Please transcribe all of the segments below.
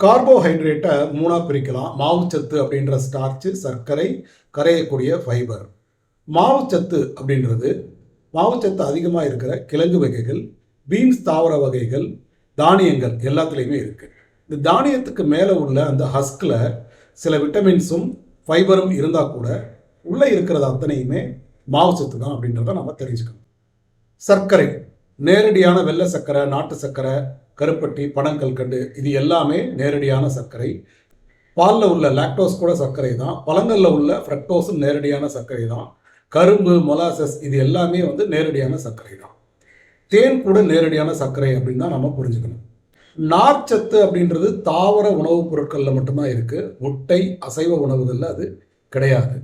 கார்போஹைட்ரேட்டை மூணாக பிரிக்கலாம். மாவுச்சத்து அப்படின்ற ஸ்டார்ச்சு சர்க்கரை கரையக்கூடிய ஃபைபர் மாவுச்சத்து அப்படின்றது மாவுச்சத்து அதிகமாக இருக்கிற கிழங்கு வகைகள் பீன்ஸ் தாவர வகைகள் தானியங்கள் எல்லாத்துலேயுமே இருக்குது இந்த தானியத்துக்கு மேலே உள்ள அந்த ஹஸ்கில் சில விட்டமின்ஸும் ஃபைபரும் இருந்தால் கூட உள்ளே இருக்கிறது அத்தனையுமே மாவுச்சத்து தான் அப்படின்றத நம்ம தெரிஞ்சுக்கணும். சர்க்கரை. நேரடியான வெள்ளை சர்க்கரை நாட்டு சர்க்கரை கருப்பட்டி பனங்கல்கண்டு இது எல்லாமே நேரடியான சர்க்கரை. பாலில் உள்ள லாக்டோஸ் கூட சர்க்கரை தான். பழங்களில் உள்ள ஃப்ரக்டோஸும் நேரடியான சர்க்கரை தான். கரும்பு மொலாசஸ் இது எல்லாமே வந்து நேரடியான சர்க்கரை தான். தேன் கூட நேரடியான சர்க்கரை அப்படின்னு தான் நம்ம புரிஞ்சுக்கணும். நார்ச்சத்து அப்படின்றது தாவர உணவுப் பொருட்களில் மட்டும்தான் இருக்குது முட்டை அசைவ உணவுகளில் அது கிடையாது.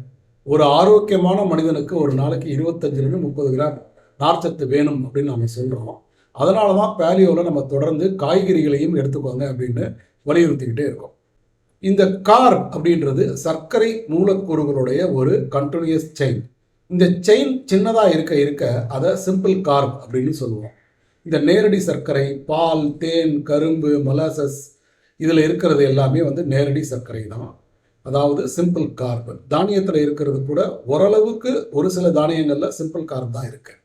ஒரு ஆரோக்கியமான மனிதனுக்கு ஒரு நாளைக்கு இருபத்தஞ்சிலிருந்து முப்பது கிராம் நார்ச்சத்து வேணும் அப்படின்னு நம்ம சொல்கிறோம் அதனால தான் பேலியோவில் நம்ம தொடர்ந்து காய்கறிகளையும் எடுத்துக்கோங்க அப்படின்னு வலியுறுத்திக்கிட்டே இருக்கோம். இந்த கார்ப் அப்படின்றது சர்க்கரை மூலக்கூறுகளுடைய ஒரு கண்டினியூஸ் செயின் இந்த செயின் சின்னதாக இருக்க இருக்க அதை சிம்பிள் கார்ப் அப்படின்னு சொல்லுவோம். இந்த நேரடி சர்க்கரை பால் தேன் கரும்பு மலாசஸ் இதில் இருக்கிறது எல்லாமே வந்து நேரடி சர்க்கரை தான். அதாவது சிம்பிள் கார்பன் தானியத்தில் இருக்கிறது கூட ஓரளவுக்கு ஒரு சில தானியங்களில் சிம்பிள் கார்ப் தான் இருக்குது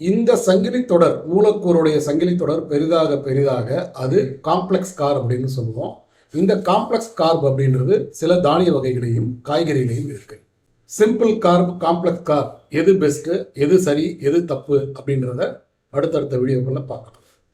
இந்த சங்கிலி தொடர் மூலக்கூறுடைய சங்கிலி தொடர் பெரிதாக பெரிதாக அது காம்ப்ளெக்ஸ் கார் அப்படின்னு சொல்லுவோம். இந்த காம்ப்ளெக்ஸ் கார்ப் அப்படின்றது சில தானிய வகைகளையும் காய்கறிகளையும் இருக்கு. சிம்பிள் கார்ப் காம்ப்ளெக்ஸ் கார்ப் எது பெஸ்ட்டு எது சரி எது தப்பு அப்படின்றத அடுத்தடுத்த வீடியோக்குள்ள பார்க்கலாம்.